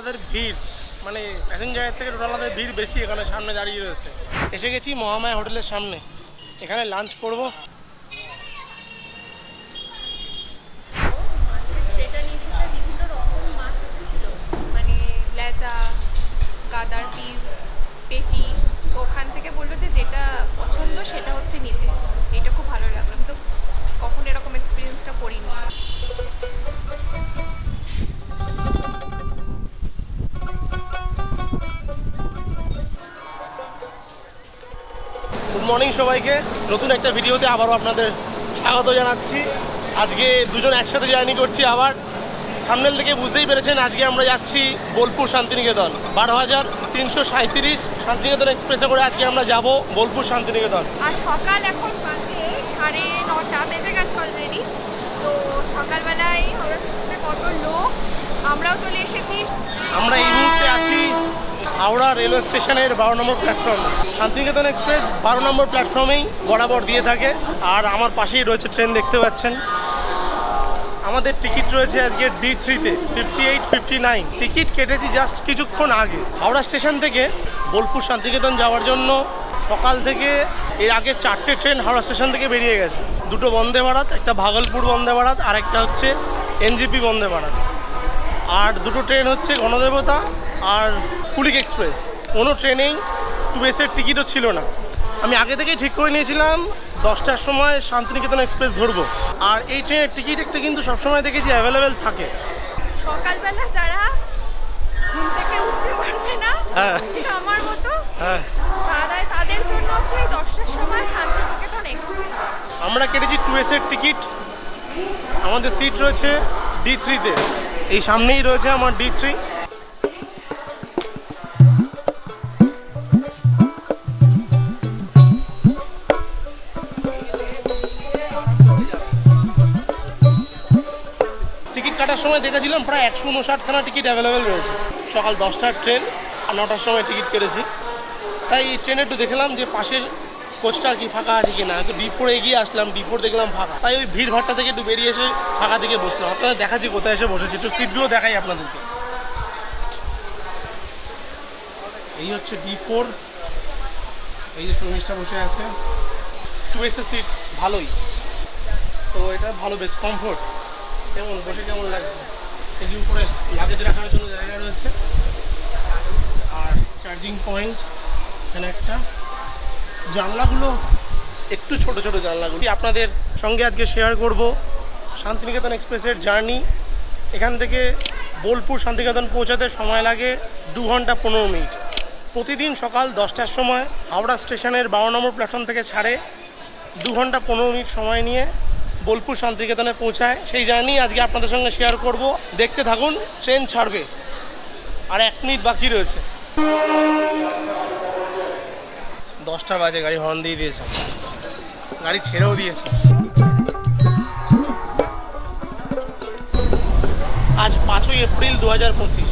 টোটোওয়ালাদের ভিড়। মানে প্যাসেঞ্জারের থেকে টোটাল আমাদের ভিড় বেশি এখানে সামনে দাঁড়িয়ে রয়েছে। এসে গেছি মহামায়া হোটেলের সামনে। এখানে লাঞ্চ করব। মর্নিং সবাইকে নতুন একটা ভিডিওতে আবারও আপনাদের স্বাগত জানাচ্ছি। আজকে দুজন একসাথে জার্নি করছি আবার। সামনের থেকে বুঝতেই পেরেছেন আজকে আমরা যাচ্ছি বোলপুর শান্তিনিকেতন। বারো হাজার তিনশো সাঁত্রিশ শান্তিনিকেতন এক্সপ্রেসে করে আজকে আমরা যাব বোলপুর শান্তিনিকেতন। আর সকাল এখন বাজে সাড়ে নটা বেজে গেছে অলরেডি তো সকালবেলায় কত লোক আমরাও চলে এসেছি। আমরা এই মুহূর্তে আছি হাওড়া রেলওয়ে স্টেশনের বারো নম্বর প্ল্যাটফর্ম। শান্তিনিকেতন এক্সপ্রেস বারো নম্বর প্ল্যাটফর্মেই বরাবর দিয়ে থাকে। আর আমার পাশেই রয়েছে ট্রেন, দেখতে পাচ্ছেন। আমাদের টিকিট রয়েছে আজকে ডি থ্রিতে fifty eight fifty nine ticket কেটেছি জাস্ট কিছুক্ষণ আগে। হাওড়া স্টেশন থেকে বোলপুর শান্তিনিকেতন যাওয়ার জন্য সকাল থেকে এর আগে চারটে ট্রেন হাওড়া স্টেশন থেকে বেরিয়ে গেছে। দুটো বন্দে ভারত, একটা ভাগলপুর বন্দে ভারত, আর একটা হচ্ছে এনজিপি বন্দে ভারত। আর দুটো ট্রেন হচ্ছে গণদেবতা আর কুলিক এক্সপ্রেস। কোনো ট্রেনেই টু এসের টিকিটও ছিল না। আমি আগে থেকেই ঠিক করে নিয়েছিলাম দশটার সময় শান্তিনিকেতন এক্সপ্রেস ধরবো। আর এই ট্রেনের টিকিট একটা কিন্তু সবসময় দেখেছি অ্যাভেলেবেল থাকে। সকালবেলা যারা ঘুম থেকে উঠতে পারবে না হ্যাঁ। আমার মতো হ্যাঁ। তারা তাদের জন্য হচ্ছে দশটার সময় শান্তিনিকেতন এক্সপ্রেস। আমরা কেটেছি টু এসের টিকিট। আমাদের সিট রয়েছে ডি থ্রিতে। এই সামনেই রয়েছে আমার ডি থ্রি। টিকিট কাটার সময় দেখেছিলাম প্রায় একশো উনষাটখানা টিকিট অ্যাভেলেবেল রয়েছে। সকাল দশটার ট্রেন আর নটার সময় টিকিট কেটেছি। তাই ট্রেনে একটু দেখলাম যে পাশের কোচটা কি ফাঁকা আছে কি না তো ডি ফোরে এগিয়ে আসলাম ডি ফোর দেখলাম ফাঁকা। তাই ওই ভিড় থেকে একটু বেরিয়ে এসে ফাঁকা থেকে বসলাম। আপনাদের দেখাচ্ছি কোথায় এসে বসেছি। একটু সিটগুলো দেখাই আপনাদেরকে। এই হচ্ছে ডি ফোর এই যে শর্মিষ্ঠা বসে আছে। টু এসে সিট ভালোই। তো এটা ভালো বেশ কমফোর্ট কেমন, বসে কেমন লাগছে? এই যে উপরে লাগেজ রাখার জন্য জায়গা রয়েছে। আর চার্জিং পয়েন্ট এখানে একটা। জানলাগুলো একটু ছোট ছোট জানলাগুলি। আপনাদের সঙ্গে আজকে শেয়ার করব শান্তিনিকেতন এক্সপ্রেসের জার্নি। এখান থেকে বোলপুর শান্তিনিকেতন পৌঁছাতে সময় লাগে দু ঘণ্টা পনেরো মিনিট। প্রতিদিন সকাল দশটার সময় হাওড়া স্টেশনের বারো নম্বর প্ল্যাটফর্ম থেকে ছাড়ে দু ঘণ্টা পনেরো মিনিট সময় নিয়ে বোলপুর শান্তিনিকেতনে পৌঁছায়। সেই জার্নি আজকে আপনাদের সঙ্গে শেয়ার করব। দেখতে থাকুন, ট্রেন ছাড়বে। আর এক মিনিট বাকি রয়েছে। দশটা বাজে, গাড়ি হর্ন দিয়ে দিয়েছে। গাড়ি ছেড়েও দিয়েছে। আজ পাঁচই এপ্রিল দু হাজার পঁচিশ।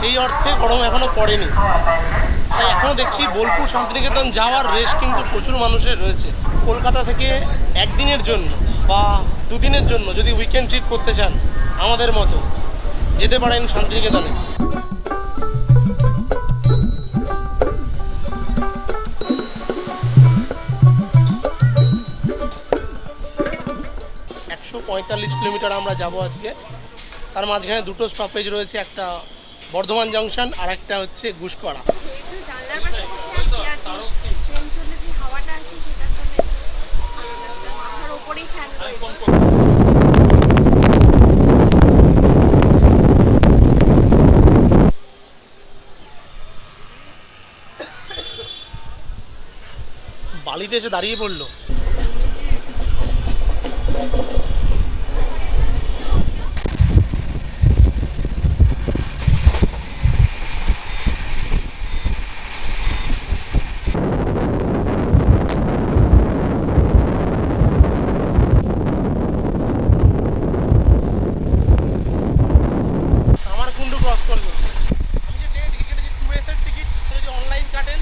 সেই অর্থে গরম এখনও পড়েনি। তাই এখনও দেখছি বোলপুর শান্তিনিকেতন যাওয়ার রেস কিন্তু প্রচুর মানুষের রয়েছে। কলকাতা থেকে একদিনের জন্য। বা দুদিনের জন্য যদি উইকেন্ড ট্রিপ করতে চান, আমাদের মতো, যেতে পারেন শান্তিনিকেতনে। একশো পঁয়তাল্লিশ কিলোমিটার আমরা যাব আজকে। তার মাঝখানে দুটো স্টপেজ রয়েছে, একটা বর্ধমান জংশন আর একটা হচ্ছে গুসকরা। বালিতে এসে দাঁড়িয়ে পড়ল আমার কুন্ডু ক্রস করল আমি যে ট্রেনের টিকিট কেটেছি টু এসের টিকিট যদি অনলাইন কাটি কাটেন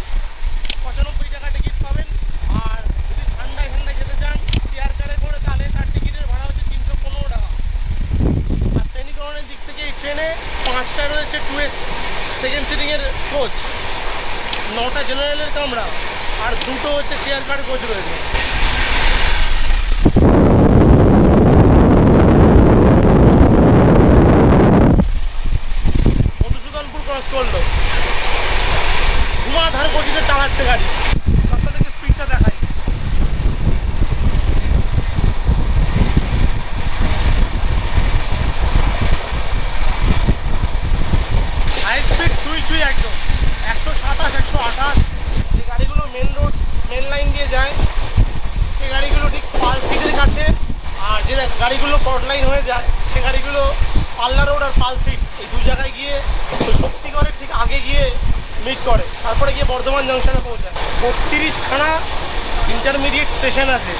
পঁচানব্বই টাকা টিকিট পাবেন আর যদি ঠান্ডায় ঠান্ডায় যেতে চান চেয়ার কারে করে তাহলে তার টিকিটের ভাড়া হচ্ছে তিনশো পনেরো টাকা আর শ্রেণীকরণের দিক থেকে এই ট্রেনে পাঁচটা রয়েছে টু এস সেকেন্ড সিটিংয়ের কোচ নটা জেনারেলের কামরা আর দুটো হচ্ছে চেয়ার কার কোচ রয়েছে মধুসূদনপুর ক্রস করল ধুমাধার গতিতে চালাচ্ছে গাড়ি আপনাদেরকে স্পিডটা দেখাই হাই স্পিড ছুঁই ছুঁই একদম। একশো সাতাশ, একশো আঠাশ। যে গাড়িগুলো মেন রোড মেন লাইন দিয়ে যায়, সে গাড়িগুলো ঠিক পাল সিটের কাছে। আর যে গাড়িগুলো পট লাইন হয়ে যায়, সে গাড়িগুলো পাল্লা রোড আর পাল সিট, এই দু জায়গায় গিয়ে শক্তিগড়ের ঠিক আগে গিয়ে মিট করে। তারপরে গিয়ে বর্ধমান জংশনে পৌঁছায়। বত্রিশখানা ইন্টারমিডিয়েট স্টেশন আছে।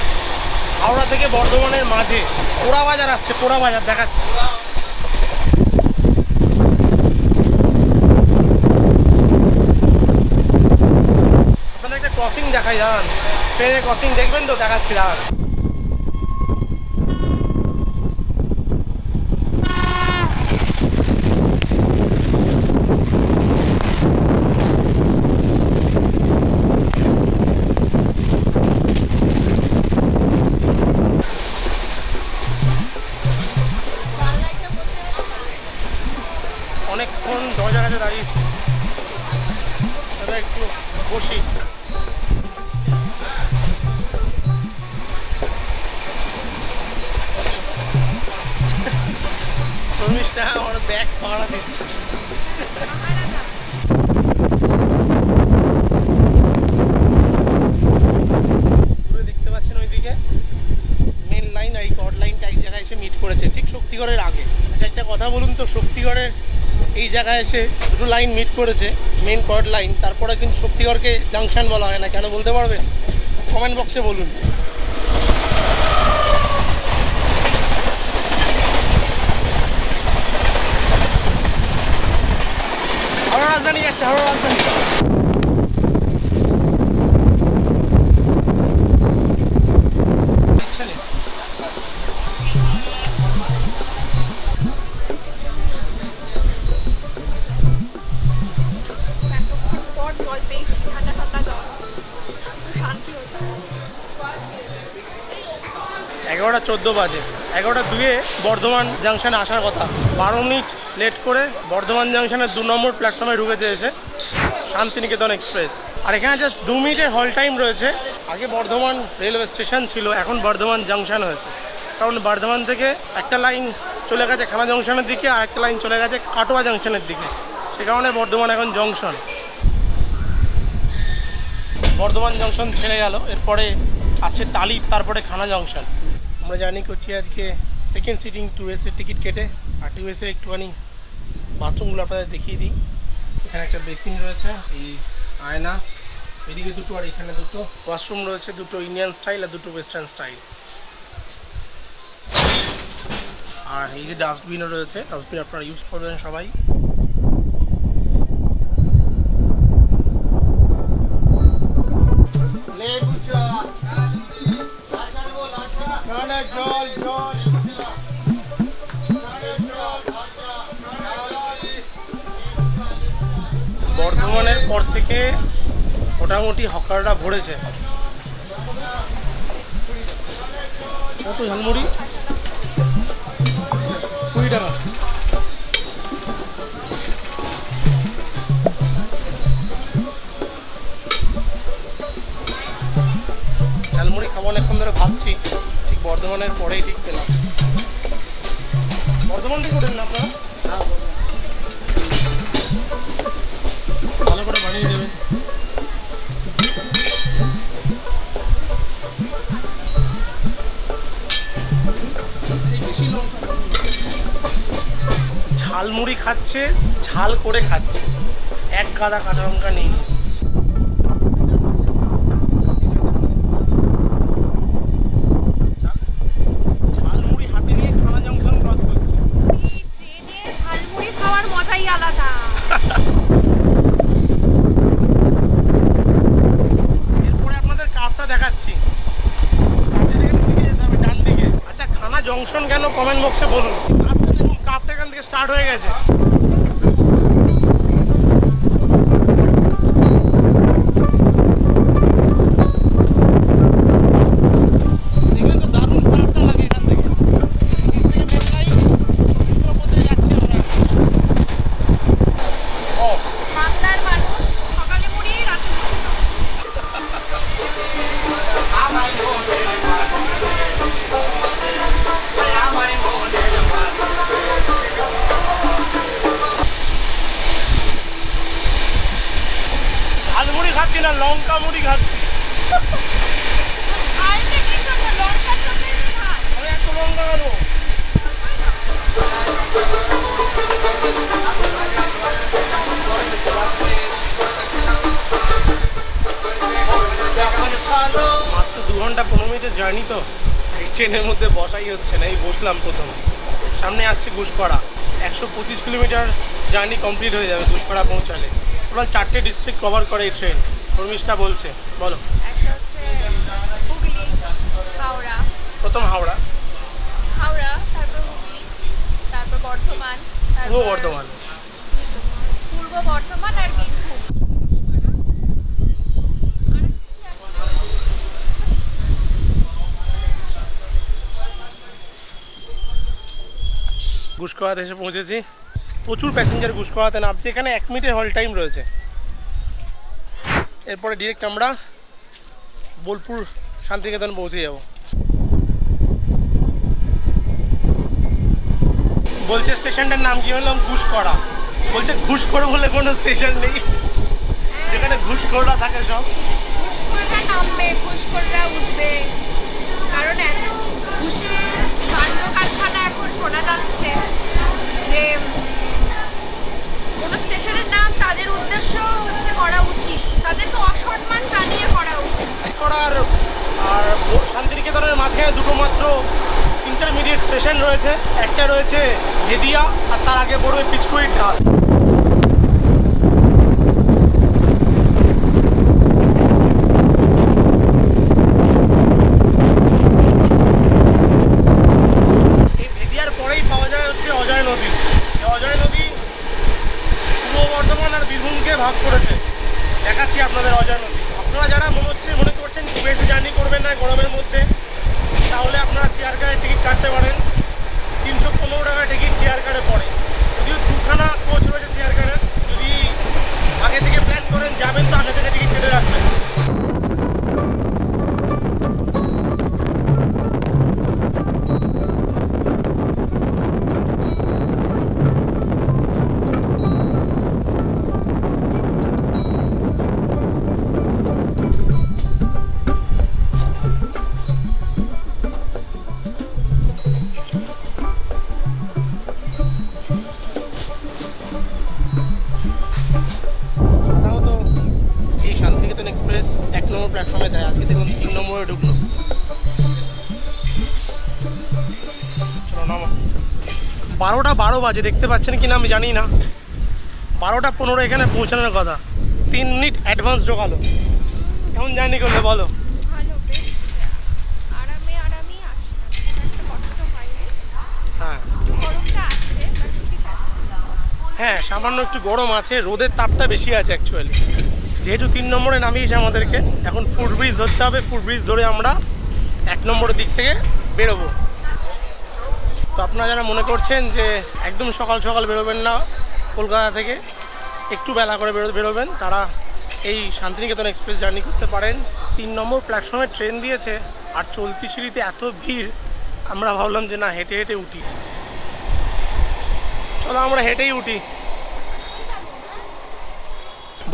হাওড়া থেকে বর্ধমানের মাঝে, পোড়া বাজার আসছে, পোড়া বাজার দেখাচ্ছে আপনাদের একটা ক্রসিং দেখাই দাঁড়ান ট্রেনের ক্রসিং দেখবেন তো দেখাচ্ছি দাঁড়ান। বলুন তো, শক্তিগড়ের এই জায়গায় এসে দুটো লাইন মিট করেছে মেন কর্ড লাইন তারপরে কিন্তু শক্তিগড়কে জাংশন বলা হয় না, কেন বলতে পারবেন কমেন্ট বক্সে বলুন। রাজধানী যাচ্ছে হাওড়া রাজধানী। এগারোটা চোদ্দ বাজে। এগারোটা দুয়ে বর্ধমান জাংশনে আসার কথা। বারো মিনিট লেট করে বর্ধমান জাংশনের দু নম্বর প্ল্যাটফর্মে ঢুকেছে এসে শান্তিনিকেতন এক্সপ্রেস আর এখানে জাস্ট দু মিনিটের হল টাইম রয়েছে। আগে বর্ধমান রেলওয়ে স্টেশন ছিল, এখন বর্ধমান জাংশন হয়েছে। কারণ বর্ধমান থেকে একটা লাইন চলে গেছে খানা জংশনের দিকে, আর একটা লাইন চলে গেছে কাটোয়া জাংশনের দিকে। সে কারণে বর্ধমান এখন জংশন বর্ধমান জংশন ছেড়ে গেল, এরপরে আসছে তালি, তারপরে খানা জংশন আমরা জার্নি করছি আজকে সেকেন্ড সিটিং টু এসের টিকিট কেটে, আর টু এসে একটুখানি বাথরুমগুলো আপনাদের দেখিয়ে দিই। এখানে একটা বেসিন রয়েছে, এই আয়না, এদিকে দুটো আর এখানে দুটো। ওয়াশরুম রয়েছে, দুটো ইন্ডিয়ান স্টাইল আর দুটো ওয়েস্টার্ন স্টাইল আর এই যে ডাস্টবিনও রয়েছে ডাস্টবিন আপনারা ইউজ করবেন সবাই। বর্ধমানের পর থেকে মোটামুটি হকাররা ভরেছে। কত ঝালমুড়ি? কুড়ি টাকা। ঝালমুড়ি খাব অনেকক্ষণ ধরে ভাবছি ঠিক বর্ধমানের পরেই ঠিক পেলাম। বর্ধমান থেকে ওঠেন না আপনারা? বানিয়ে দেবেন ঝালমুড়ি খাচ্ছে ঝাল করে খাচ্ছে। এক গাদা কাঁচা লঙ্কা নিয়ে নিয়েছে। কেন কমেন্ট বক্সে বলুন। কাপটা এখান থেকে স্টার্ট হয়ে গেছে। মাত্র দু ঘণ্টা পনেরো মিনিটের জার্নি তো। ট্রেনের মধ্যে বসাই হচ্ছে না এই বসলাম প্রথম। সামনে আসছে ঘুষকরা একশো পঁচিশ কিলোমিটার জার্নি কমপ্লিট হয়ে যাবে ঘুষকরা পৌঁছালে। টোটাল চারটে ডিস্ট্রিক্ট কভার করে এই ট্রেন শর্মিষ্ঠা বলছে বলো। প্রথম হাওড়া। হাওড়া তারপর হুগলি তারপর বর্ধমান পূর্ব বর্ধমান। পূর্ব বর্ধমান আর বীরভূম ঘুষকরাতে এসে পৌঁছেছি। প্রচুর প্যাসেঞ্জার ঘুষকরাতে নামছে। এখানে এক মিনিটের হল টাইম রয়েছে। এরপরে ডিরেক্ট আমরা বোলপুর শান্তিনিকেতন পৌঁছে যাব। বলছে, স্টেশনটার নাম কি? বললাম ঘুষকরা বলছে ঘুষখোর বলে কোনো স্টেশন নেই। যেখানে ঘুষখোররা থাকে সব। নামবে উঠবে। কারণ এত কারখানা এখন শোনা যাচ্ছে। কোনো স্টেশনের নাম, তাদের উদ্দেশ্য হচ্ছে করা উচিত। তাদেরকে অসম্মান জানিয়ে করা উচিত। করার আর শান্তিনিকেতনের মাঝখানে দুটো মাত্র ইন্টারমিডিয়েট স্টেশন রয়েছে। একটা রয়েছে হেদিয়া আর তার আগে পড়বে পিচকুড়ির ঢাল এই ভেদিয়ার পরেই পাওয়া যায় হচ্ছে অজয় নদী এই অজয় নদী পূর্ব বর্ধমান আর বীরভূমকে ভাগ করেছে। দেখাচ্ছি আপনাদের অজানা। আপনারা যারা মনে হচ্ছে মনে করছেন খুব বেশি জার্নি করবেন না গরমের মধ্যে, তাহলে আপনারা চেয়ার কারে টিকিট কাটতে পারেন। তিনশো পনেরো টাকা টিকিট চেয়ার কারে পড়ে। যদিও দুখানা কোচ রয়েছে চেয়ার কারের চলো নামো। বারোটা বারো বাজে দেখতে পাচ্ছেন কি না আমি জানি না। বারোটা পনেরো এখানে পৌঁছানোর কথা। তিন মিনিট অ্যাডভান্স ঢোকালো। কেমন জার্নি করলে বলো? হ্যাঁ হ্যাঁ। সামান্য একটু গরম আছে। রোদের তাপটা বেশি আছে অ্যাকচুয়ালি যেহেতু তিন নম্বরে নামিয়েছে আমাদেরকে এখন ফুট ব্রিজ ধরতে হবে। ফুট ব্রিজ ধরে আমরা এক নম্বরের দিক থেকে বেরোবো। তো আপনারা যারা মনে করছেন যে একদম সকাল সকাল বেরোবেন না কলকাতা থেকে, একটু বেলা করে বেরো বেরোবেন, তারা এই শান্তিনিকেতন এক্সপ্রেস জার্নি করতে পারেন। তিন নম্বর প্ল্যাটফর্মে ট্রেন দিয়েছে আর চলতি সিঁড়িতে এত ভিড়, আমরা ভাবলাম যে না, হেঁটে হেঁটে উঠি। চলো আমরা হেঁটেই উঠি।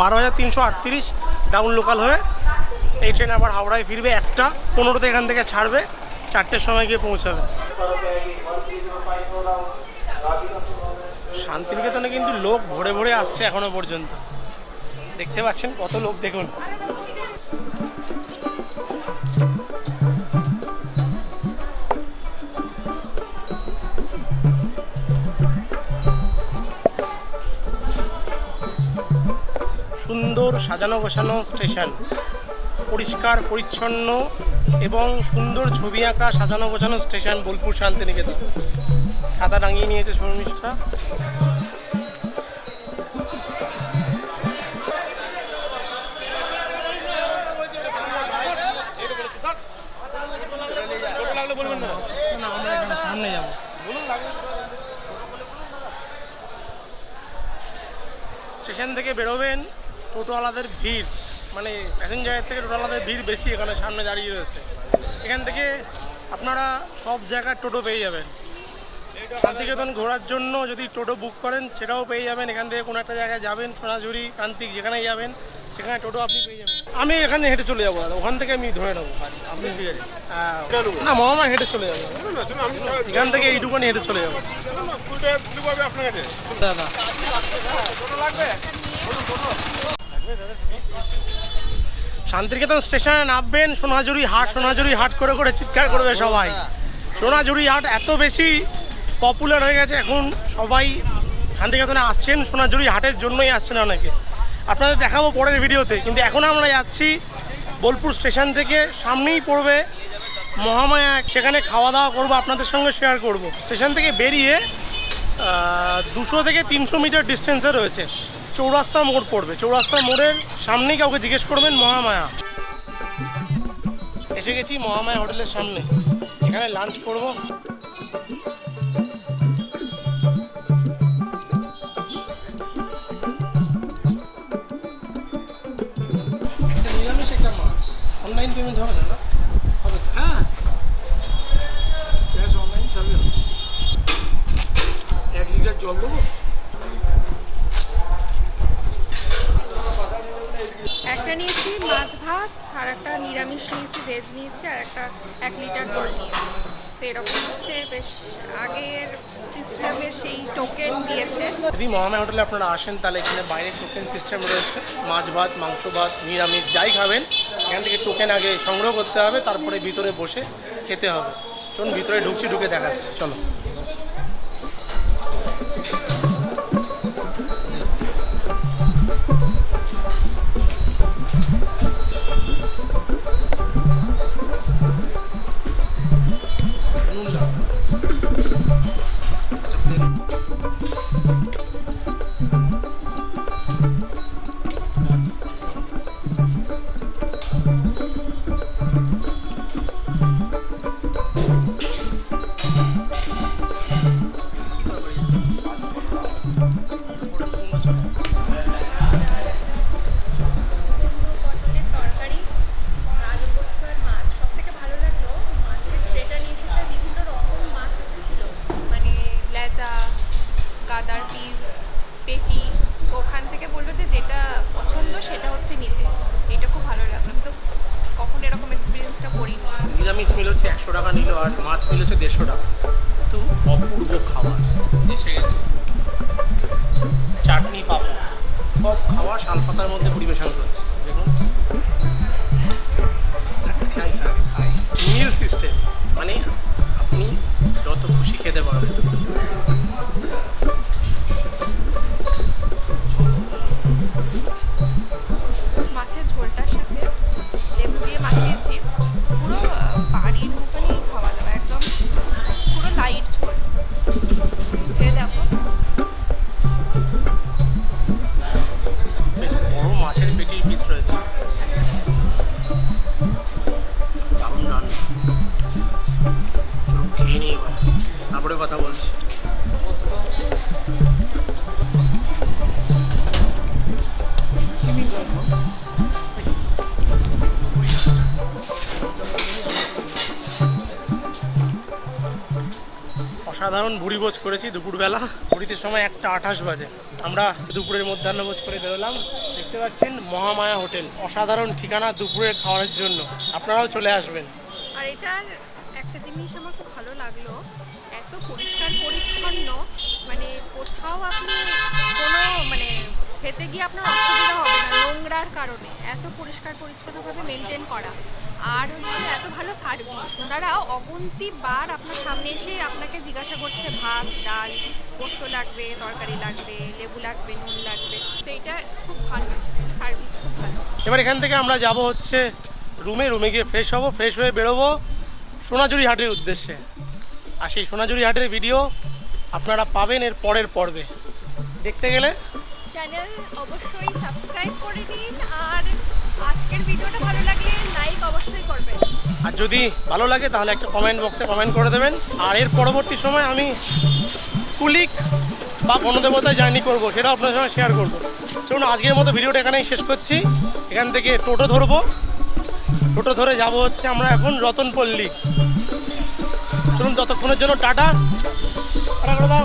বারো হাজার তিনশো আটত্রিশ ডাউন লোকাল হয়ে এই ট্রেন আবার হাওড়ায় ফিরবে, একটা পনেরোতে এখান থেকে ছাড়বে, চারটের সময় গিয়ে পৌঁছাবে। শান্তিনিকেতনে কিন্তু লোক ভরে ভরে আসছে এখনও পর্যন্ত। দেখতে পাচ্ছেন কত লোক, দেখুন। সুন্দর সাজানো গোছানো স্টেশন। পরিষ্কার, পরিচ্ছন্ন এবং সুন্দর ছবি আঁকা সাজানো গোছানো স্টেশন বোলপুর শান্তিনিকেতন। ছাতা টাঙিয়ে নিয়েছে শর্মিষ্ঠা। স্টেশন থেকে বেরোবেন, টোটোওয়ালাদের ভিড়। মানে প্যাসেঞ্জারের থেকে টোটোওয়ালাদের ভিড় বেশি এখানে সামনে দাঁড়িয়ে রয়েছে। এখান থেকে আপনারা সব জায়গার টোটো পেয়ে যাবেন। শান্তিকেতন ঘোরার জন্য যদি টোটো বুক করেন সেটাও পেয়ে যাবেন। এখান থেকে কোনো একটা জায়গায় যাবেন সোনাঝুরি কান্তিক যেখানে যাবেন সেখানে টোটো আপনি পেয়ে যাবেন। আমি এখানে হেঁটে চলে যাব দাদা ওখান থেকে আমি ধরে নেব। আপনি ঠিক আছে? হ্যাঁ। না মহামা হেঁটে চলে যাব। এখান থেকে এইটুকুনি হেঁটে চলে যাব। দাদা। শান্তিনিকেতন স্টেশনে নামবেন, সোনাঝুরি হাট সোনাঝুরি হাট করে করে চিৎকার করবে সবাই। সোনাঝুরি হাট এত বেশি পপুলার হয়ে গেছে, এখন সবাই শান্তিনিকেতনে আসছেন, সোনাঝুরি হাটের জন্যই আসছেন অনেকে। আপনাদের দেখাবো পরের ভিডিওতে, কিন্তু এখন আমরা যাচ্ছি বোলপুর স্টেশন থেকে, সামনেই পড়বে মহামায়া সেখানে খাওয়া দাওয়া করব, আপনাদের সঙ্গে শেয়ার করব। স্টেশন থেকে বেরিয়ে দুশো থেকে তিনশো মিটার ডিস্টেন্সে রয়েছে। চৌরাস্তা মোড় পড়বে। চৌরাস্তা মোড়ের সামনেই কাউকে জিজ্ঞেস করবেন মহামায়া। এসে গেছি মহামায়া হোটেলের সামনে। এখানে লাঞ্চ করব। নিরামিষ একটা মাছ। অনলাইন পেমেন্ট হবে না না? হবে হ্যাঁ। ক্যাশ অনলাইন সবই হবে। এক লিটার জল দেবো একটা মাছ ভাত আর একটা নিরামিষ নিয়েছি ভেজ নিয়েছি, আর একটা এক লিটার জল নিয়েছি। তো এরকম হচ্ছে, বেশ আগের সিস্টেমের সেই টোকেন দিয়েছে। যদি মহামায়া হোটেলে আপনারা আসেন, তাহলে এখানে বাইরে টোকেন সিস্টেম রয়েছে। মাছ ভাত, মাংস ভাত, নিরামিষ, যাই খাবেন, এখান থেকে টোকেন আগে সংগ্রহ করতে হবে, তারপরে ভিতরে বসে খেতে হবে। চলুন, ভিতরে ঢুকছি, ঢুকে দেখাচ্ছি, চলো। একশো টাকা নিল আর মাছ মিল হচ্ছে দেড়শো টাকা। কিন্তু অপূর্ব খাবার, এসে গেছে। চাটনি, পাপড়, সব খাওয়া শালপাতার মধ্যে পরিবেশন করছে। দেখুন। মিল সিস্টেম মানে ভোজ করেছি, দুপুরবেলা। ভুড়িতে সময় একটা আঠাশ বাজে। আমরা দুপুরের মধ্যাহ্নভোজ করে বেরোলাম। দেখতে পাচ্ছেন, মহামায়া হোটেল। অসাধারণ ঠিকানা দুপুরের খাওয়ার জন্য। আপনারাও চলে আসবেন। আর এটার একটা জিনিস আমার খুব ভালো লাগল, এত পরিষ্কার পরিচ্ছন্ন মানে কোথাও আপনি কোনো মানে খেতে গিয়ে আপনার অসুবিধা হবে না নোংরার কারণে। এত পরিষ্কার পরিচ্ছন্নভাবে মেনটেন করা। আর হচ্ছে এত ভালো সার্ভিস ওনারা অগুন্তি বার আপনার সামনে এসে আপনাকে জিজ্ঞাসা করছে ভাত ডাল পোস্ত লাগবে তরকারি লাগবে লেবু লাগবে নুন লাগবে। তো এটা খুব ভালো সার্ভিস খুব ভালো। এবার এখান থেকে আমরা যাব হচ্ছে রুমে রুমে গিয়ে ফ্রেশ হব ফ্রেশ হয়ে বেরোবো সোনাঝুরি হাটের উদ্দেশ্যে। আর সেই সোনাঝুরি হাটের ভিডিও আপনারা পাবেন এর পরের পর্বে। দেখতে গেলে চ্যানেল অবশ্যই সাবস্ক্রাইব করে দিন আর আজকের ভিডিওটা ভালো লাগলে লাইক অবশ্যই করবেন। আর যদি ভালো লাগে, তাহলে একটা কমেন্ট বক্সে কমেন্ট করে দেবেন। আর এর পরবর্তী সময় আমি কুলিক বা গণদেবতায় জার্নি করব সেটা আপনার সঙ্গে শেয়ার করব। চলুন, আজকের মতো ভিডিওটা এখানেই শেষ করছি। এখান থেকে টোটো ধরবো। টোটো ধরে যাব হচ্ছে আমরা এখন রতনপল্লী। চলুন ততক্ষণের জন্য টাটা। টাটা করে দাও।